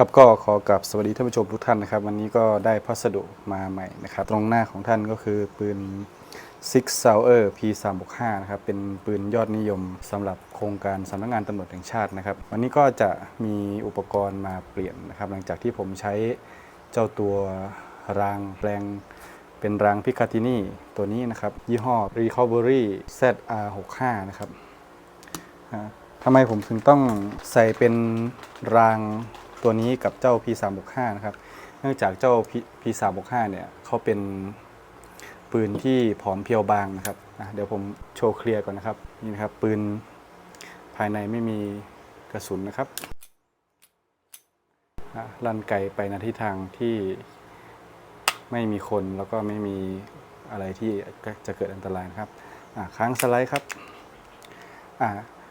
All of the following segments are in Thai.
ครับก็ขอกลับสวัสดีท่านผู้ชมทุกท่านนะครับ วันนี้ก็ได้พัสดุมาใหม่นะครับ ตรงหน้าของท่านก็คือปืน Six Sauer P365 นะครับ เป็นปืนยอดนิยมสำหรับโครงการสำนักงานตำรวจแห่งชาตินะครับ วันนี้ก็จะมีอุปกรณ์มาเปลี่ยนนะครับ หลังจากที่ผมใช้เจ้าตัวรางแปลงเป็นรางพิคาตินี่ตัวนี้นะครับ ยี่ห้อ Recovery ZR65 นะครับทำไมผมถึงต้องใส่เป็นราง ตัวนี้กับเจ้า P365 นะครับ เนื่องจากเจ้า P365 เนี่ยเขาเป็นปืนที่ผอมเพรียวบางนะครับอะเดี๋ยวผมโชว์เคลียร์ก่อนนะครับ นี่นะครับ ปืนภายในไม่มีกระสุนนะครับลั่นไกลไปในทิศทางที่ไม่มีคนแล้วก็ไม่มีอะไรที่จะเกิดอันตรายนะครับค้างสไลด์ครับอ่า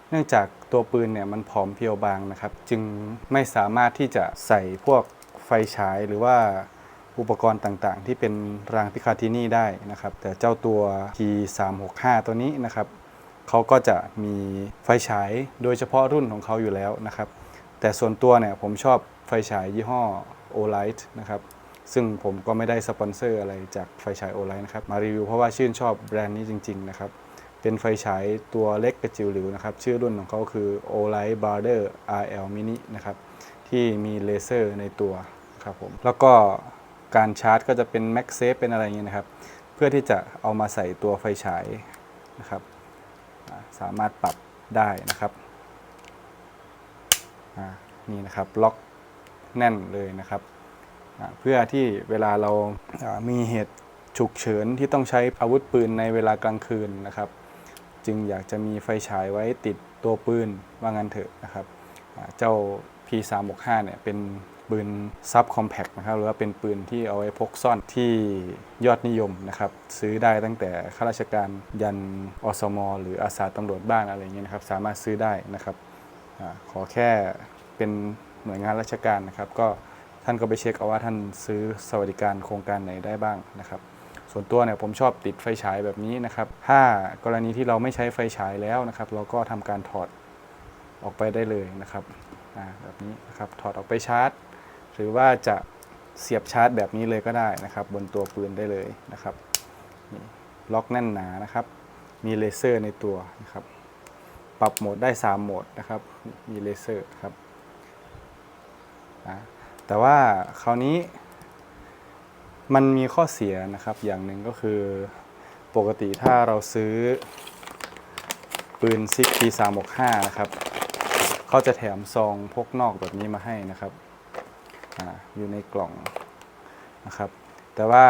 เนื่องจากตัวปืนเนี่ยมันผอมเพียวบางนะครับ จึงไม่สามารถที่จะใส่พวกไฟฉายหรือว่าอุปกรณ์ต่างๆ ที่เป็นรางพิคาตินี่ได้นะครับ แต่เจ้าตัว T365 ตัวนี้นะครับเขาก็จะมีไฟฉายโดยเฉพาะรุ่นของเขาอยู่แล้วนะครับ แต่ส่วนตัวเนี่ยผมชอบไฟฉายยี่ห้อ Olight นะครับซึ่งผมก็ไม่ได้สปอนเซอร์อะไรจากไฟฉาย Olight นะครับมารีวิวเพราะว่าชื่นชอบแบรนด์นี้จริง ๆ นะครับ เป็นไฟฉายตัวเล็กกระจิ๋วหลิวนะครับ ชื่อรุ่นของเขาคือ Olight Barder RL Mini นะครับ ที่มีเลเซอร์ในตัวครับผม แล้วก็การชาร์จก็จะเป็น MagSafe เป็นอะไรเงี้ยนะครับ เพื่อที่จะเอามาใส่ตัวไฟฉายนะครับ สามารถปรับได้นะครับนี่นะครับล็อกแน่นเลยนะครับ เพื่อที่เวลาเรามีเหตุฉุกเฉินที่ต้องใช้อาวุธปืนในเวลากลางคืนนะครับ จึงอยากจะมีไฟฉายไว้ติดตัวปืนว่างั้นเถอะนะครับเจ้า P365 เนี่ยเป็นปืนซับคอมแพคนะครับหรือว่าเป็นปืนที่เอาไว้พกซ่อนที่ยอดนิยมนะครับ ซื้อได้ตั้งแต่ข้าราชการยันอสม หรืออาสาตำรวจบ้านอะไรเงี้ยนะครับ สามารถซื้อได้นะครับอขอแค่เป็นหน่วยงานราชการนะครับ ก็ท่านก็ไปเช็คเอาว่าท่านซื้อสวัสดิการโครงการไหนได้บ้างนะครับ ส่วนตัวเนี่ยผมชอบติดไฟฉายแบบนี้นะครับถ้ากรณีที่เราไม่ใช้ไฟฉายแล้วนะครับ เราก็ทำการถอดออกไปได้เลยนะครับแบบนี้นะครับถอดออกไปชาร์จ หรือว่าจะเสียบชาร์จแบบนี้เลยก็ได้นะครับ บนตัวปืนได้เลยนะครับล็อกแน่นหนานะครับ มีเลเซอร์ในตัวนะครับ ปรับโหมดได้ 3 โหมดนะครับ มีเลเซอร์ครับแต่ว่าคราวนี้ มันมีข้อเสียนะครับอย่างหนึ่งก็คือปกติถ้าเราซื้อปืนซิก P365 นะครับเขาจะแถมซองพกนอกแบบนี้มาให้นะครับออยู่ในกล่องนะครับ แต่ว่า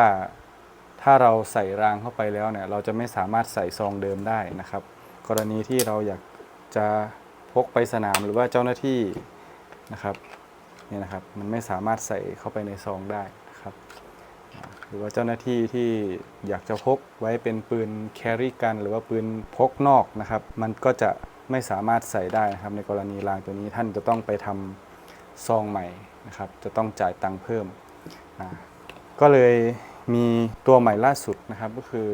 ถ้าเราใส่รางเข้าไปแล้วเนี่ยเราจะไม่สามารถใส่ซองเดิมได้นะครับ กรณีที่เราอยากจะพกไปสนามหรือว่าเจ้าหน้าที่นะครับนี่นะครับ มันไม่สามารถใส่เข้าไปในซองได้นะครับ หรือว่าเจ้าหน้าที่ที่อยากจะพกไว้เป็นปืนแครี่กัน หรือว่าปืนพกนอกนะครับ มันก็จะไม่สามารถใส่ได้นะครับ ในกรณีรางตัวนี้ท่านจะต้องไปทำซองใหม่นะครับ จะต้องจ่ายตังค์เพิ่ม ก็เลยมีตัวใหม่ล่าสุดนะครับ ก็คือ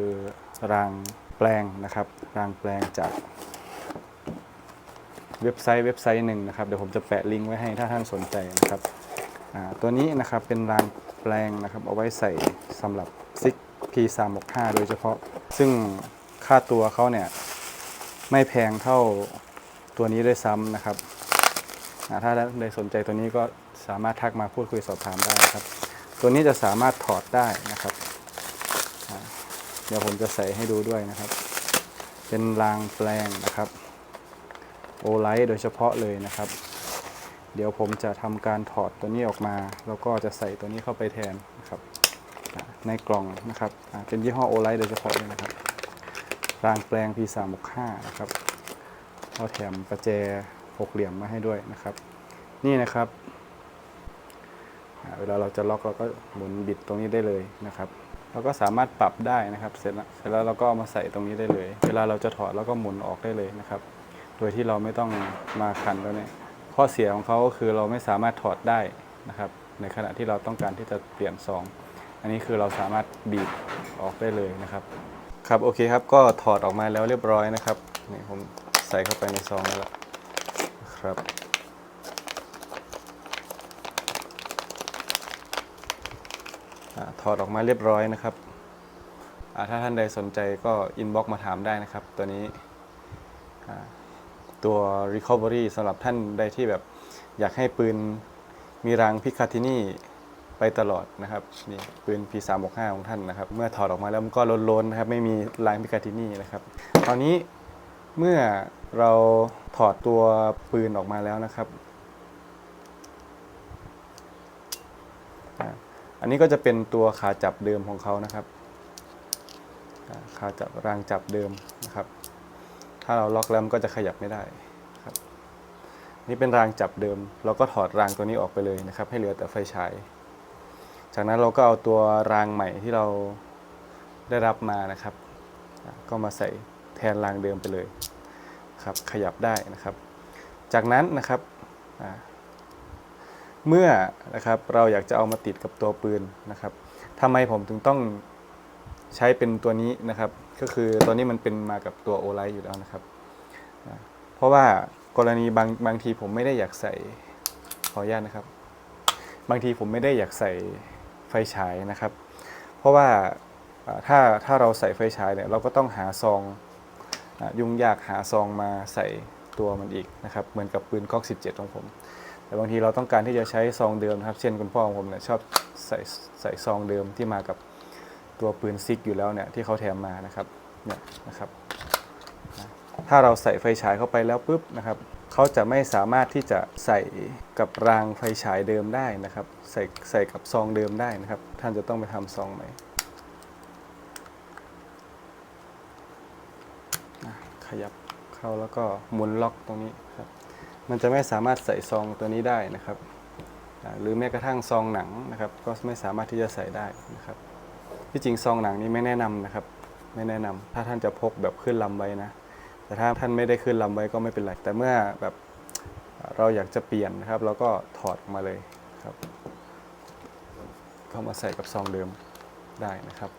รางแปลงนะครับ รางแปลงจากเว็บไซต์เว็บไซต์หนึ่งนะครับ เดี๋ยวผมจะแปะลิงก์ไว้ให้ถ้าท่านสนใจนะครับตัวนี้นะครับเป็นรางแปลงนะครับ เอาไว้ใส่ สำหรับซิก P365 โดยเฉพาะ ซึ่งค่าตัวเขาเนี่ย ไม่แพงเท่าตัวนี้ด้วยซ้ำนะครับ ถ้าใดสนใจตัวนี้ก็สามารถทักมาพูดคุยสอบถามได้นะครับ ตัวนี้จะสามารถถอดได้นะครับ เดี๋ยวผมจะใส่ให้ดูด้วยนะครับ เป็นรางแปลงนะครับ โอไลท์โดยเฉพาะเลยนะครับ เดี๋ยวผมจะทำการถอดตัวนี้ออกมา แล้วก็จะใส่ตัวนี้เข้าไปแทนนะครับ ในกล่องนะครับเป็นยี่ห้อโอไลท์โดยเฉพาะเลยนะครับ รางแปลง P365 นะครับเราแถมประแจหกเหลี่ยมมาให้ด้วยนะครับ นี่นะครับ เวลาเราจะล็อกเราก็หมุนบิดตรงนี้ได้เลยนะครับ เราก็สามารถปรับได้นะครับ เสร็จแล้วเสร็จแล้วเราก็เอามาใส่ตรงนี้ได้เลย เวลาเราจะถอดเราก็หมุนออกได้เลยนะครับ โดยที่เราไม่ต้องมาขันตัวเนี้ข้อเสียของเขาก็คือเราไม่สามารถถอดได้นะครับ ในขณะที่เราต้องการที่จะเปลี่ยนซอง อันนี้คือเราสามารถบีบออกได้เลยนะครับ ครับโอเคครับก็ถอดออกมาแล้วเรียบร้อยนะครับนี่ผมใส่เข้าไปในซองแล้วครับอถอดออกมาเรียบร้อยนะครับถ้าท่านใดสนใจก็อินบ็อกมาถามได้นะครับ ตัวนี้ตัว Recovery สำหรับท่านใดที่แบบอยากให้ปืนมีรางพิคาทินี่ ไปตลอดนะครับนี่ปืน P365 ของท่านนะครับ เมื่อถอดออกมาแล้วมันก็ล้นๆนะครับไม่มีรางพิคาทินี่นะครับตอนนี้เมื่อเราถอดตัวปืนออกมาแล้วนะครับ อันนี้ก็จะเป็นตัวขาจับเดิมของเขานะครับขาจับรางจับเดิมนะครับ ถ้าเราล็อกแล้วมันก็จะขยับไม่ได้ครับ นี่เป็นรางจับเดิม เราก็ถอดรางตัวนี้ออกไปเลยนะครับ ให้เหลือแต่ไฟฉาย จากนั้นเราก็เอาตัวรางใหม่ที่เราได้รับมานะครับ ก็มาใส่แทนรางเดิมไปเลยครับขยับได้นะครับ จากนั้นนะครับเมื่อนะครับเราอยากจะเอามาติดกับตัวปืนนะครับทำไมผมถึงต้องใช้เป็นตัวนี้นะครับ ก็คือตัวนี้มันเป็นมากับตัวโอไลท์อยู่แล้วนะครับ เพราะว่ากรณีบางบางทีผมไม่ได้อยากใส่ขออนุญาตนะครับ บางทีผมไม่ได้อยากใส่ ไฟฉายนะครับ เพราะว่าถ้าถ้าเราใส่ไฟฉายเนี่ยเราก็ต้องหาซองอยุ่งยากหาซองมาใส่ตัวมันอีกนะครับ เหมือนกับปืนก๊อก 17 ของผม แต่บางทีเราต้องการที่จะใช้ซองเดิมนะครับ เช่นคุณพ่อของผมเนี่ยชอบใส่ใส่ซองเดิมที่มากับตัวปืนซิกอยู่แล้วเนี่ยที่เขาแถมมานะครับเนี่ยนะครับ ถ้าเราใส่ไฟฉายเข้าไปแล้วปุ๊บนะครับ เขาจะไม่สามารถที่จะใส่กับรางไฟฉายเดิมได้นะครับ ใส่ใส่กับซองเดิมได้นะครับ ท่านจะต้องไปทำซองใหม่ขยับเข้าแล้วก็หมุนล็อกตรงนี้ครับ มันจะไม่สามารถใส่ซองตัวนี้ได้นะครับ หรือแม้กระทั่งซองหนังนะครับ ก็ไม่สามารถที่จะใส่ได้นะครับ ที่จริงซองหนังนี้ไม่แนะนำนะครับ ไม่แนะนำถ้าท่านจะพกแบบขึ้นลำไว้นะ แต่ถ้าท่านไม่ได้ขึ้นลำไว้ก็ไม่เป็นไร แต่เมื่อแบบเราอยากจะเปลี่ยนนะครับเราก็ถอดออกมาเลยครับเข้ามาใส่กับซองเดิมได้นะครับ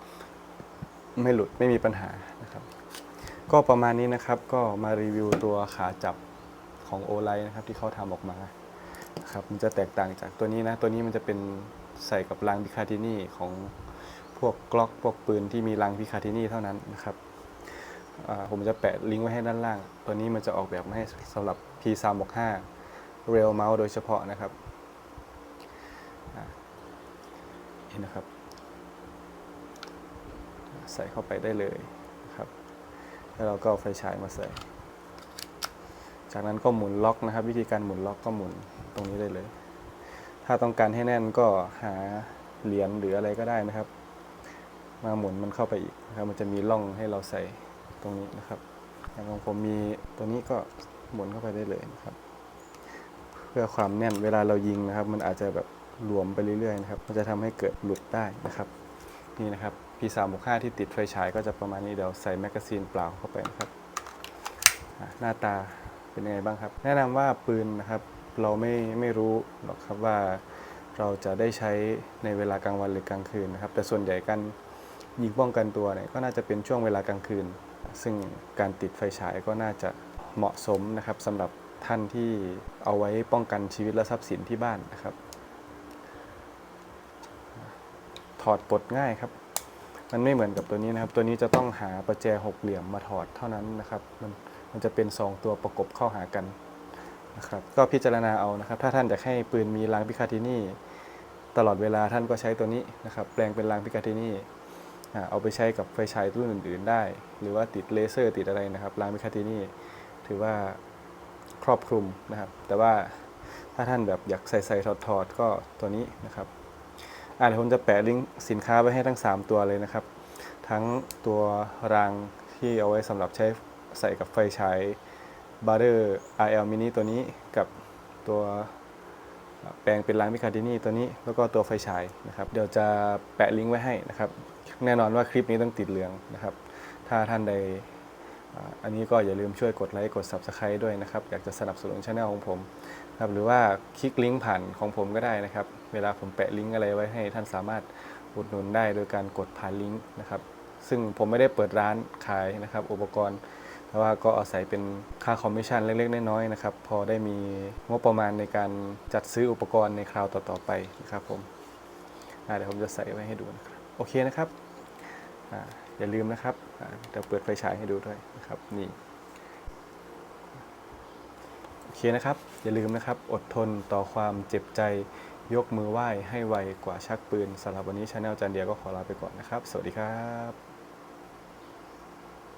ไม่หลุดไม่มีปัญหานะครับ ก็ประมาณนี้นะครับก็มารีวิวตัวขาจับของโอไลนะครับที่เขาทำออกมาครับมันจะแตกต่างจากตัวนี้นะ ตัวนี้มันจะเป็นใส่กับรางพิคาทินี่ของพวกกล็อกพวกปืนที่มีรางพิคาทินี่เท่านั้นนะครับ ผมจะแปะลิงก์ไว้ให้ด้านล่าง ตัวนี้มันจะออกแบบมาให้สำหรับ P365 Rail Mouse โดยเฉพาะนะครับอ่าเห็นนะครับ ใส่เข้าไปได้เลยนะครับ แล้วเราก็เอาไฟฉายมาใส่ จากนั้นก็หมุนล็อกนะครับ วิธีการหมุนล็อกก็หมุนตรงนี้ได้เลย ถ้าต้องการให้แน่นก็หาเหรียญหรืออะไรก็ได้นะครับ มาหมุนมันเข้าไปอีกนะครับ มันจะมีร่องให้เราใส่ ตรงนี้นะครับอย่างของผมมีตัวนี้ก็หมุนเข้าไปได้เลยนะครับ เพื่อความแน่นเวลาเรายิงนะครับ มันอาจจะแบบหลวมไปเรื่อยๆนะครับ มันจะทำให้เกิดหลุดได้นะครับ นี่นะครับ P365 ที่ติดไฟฉายก็จะประมาณนี้เดี๋ยวใส่แมกกาซีนเปล่าเข้าไปนะครับหน้าตาเป็นยังไงบ้างครับ แนะนำว่าปืนนะครับ เราไม่ไม่รู้หรอกครับว่าเราจะได้ใช้ในเวลากลางวันหรือกลางคืนนะครับ แต่ส่วนใหญ่การยิงป้องกันตัวเนี่ยก็น่าจะเป็นช่วงเวลากลางคืน ซึ่งการติดไฟฉายก็น่าจะเหมาะสมนะครับสำหรับท่านที่เอาไว้ป้องกันชีวิตและทรัพย์สินที่บ้านนะครับ ถอดปลดง่ายครับ มันไม่เหมือนกับตัวนี้นะครับ ตัวนี้จะต้องหาประแจหกเหลี่ยมมาถอดเท่านั้นนะครับ มันมันจะเป็น 2 ตัวประกบเข้าหากันนะครับ ก็พิจารณาเอานะครับ ถ้าท่านอยากให้ปืนมีรางพิคาทินี่ตลอดเวลาท่านก็ใช้ตัวนี้นะครับ แปลงเป็นรางพิคาทินี่ เอาไปใช้กับไฟฉายรุ่นอื่น ๆ ได้ หรือว่าติดเลเซอร์ติดอะไรนะครับรางพิคาทินี่ถือว่าครอบคลุมนะครับ แต่ว่าถ้าท่านแบบอยากใส่ใส่ถอดถอดก็ตัวนี้นะครับอ่าเดี๋ยวผมจะแปะลิงก์สินค้าไว้ให้ทั้ง 3 ตัวเลยนะครับ ทั้งตัวรางที่เอาไว้สำหรับใช้ใส่กับไฟฉาย b a r r RL Mini ตัวนี้กับตัว แปลงเป็นรางพิคาดินี่ตัวนี้แล้วก็ตัวไฟฉายนะครับเดี๋ยวจะแปะลิงก์ไว้ให้นะครับ แน่นอนว่าคลิปนี้ต้องติดเหลืองนะครับ ถ้าท่านใดอันนี้ก็อย่าลืมช่วยกดไลค์กด Subscribe ด้วยนะครับ อยากจะสนับสนุนช่องของผมครับหรือว่าคลิกลิงก์ผ่านของผมก็ได้นะครับ เวลาผมแปะลิงก์อะไรไว้ให้ท่านสามารถอุดหนุนได้โดยการกดผ่านลิงก์นะครับ ซึ่งผมไม่ได้เปิดร้านขายนะครับ อุปกรณ์ แต่ว่าก็อาศัยเป็นค่าคอมมิชชั่นเล็กๆ น้อยๆนะครับพอได้มีงบประมาณในการจัดซื้ออุปกรณ์ในคราวต่อๆไปนะครับผมเดี๋ยวผมจะใส่ไว้ให้ดูนะครับโอเคนะครับออย่าลืมนะครับเดี๋ยวเปิดไฟฉายให้ดูด้วยนะครับนี่โอเคนะครับ อย่าลืมนะครับอดทนต่อความเจ็บใจยกมือไหว้ให้ไวกว่าชักปืนสำหรับวันนี้ชาแนลจันเดียก็ขอลาไปก่อนนะครับ สวัสดีครับ